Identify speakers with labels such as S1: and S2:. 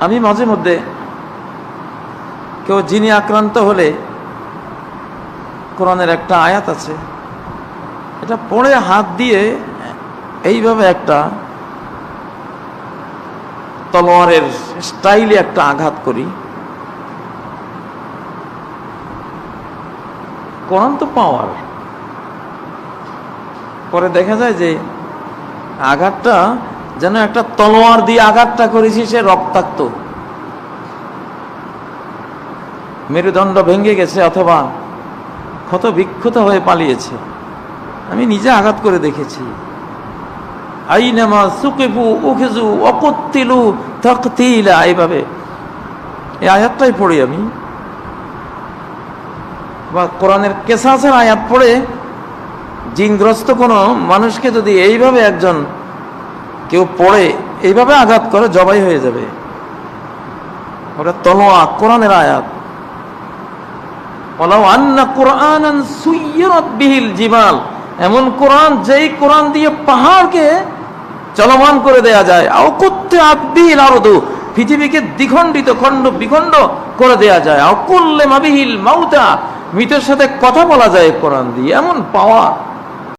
S1: আমি মাঝে মধ্যে কেউ যিনি আক্রান্ত হলে কোরআনের একটা আয়াত আছে। এটা পড়ে হাত দিয়ে এইভাবে একটা তলোয়ারের স্টাইলে একটা আঘাত করি। কোরআন তো পাওয়ার। পরে দেখা যায় যে আঘাতটা যেন একটা তলোয়ার দিয়ে আঘাতটা করেছি, সে রক্তাক্ত। মেরুদণ্ড ভেঙে গেছে অথবা ক্ষত বিক্ষত হয়ে পালিয়েছে। আমি নিজে আঘাত করে দেখেছি। আইনামা সুকেফু এইভাবে। এই আয়াতটাই পড়ি আমি। বা কোরআনের কেসাসের আয়াত পড়ে জিনগ্রস্ত কোনো মানুষকে যদি এইভাবে একজন কেউ পড়ে, এইভাবে আঘাত করে, জবাই হয়ে যাবে। ওটা তলোয়া, কোরআনের আয়াত। জিবাল। এমন কোরআন, যেই কোরআন দিয়ে পাহাড়কে চলমান করে দেয়া যায়। আও করতে আবিহিল আরদু, পৃথিবীকে দ্বিখণ্ডিত, খণ্ড বিখণ্ড করে দেয়া যায়। করলে মাবিহিল মাউতা, মৃতের সাথে কথা বলা যায় কোরআন দিয়ে। এমন পাওয়া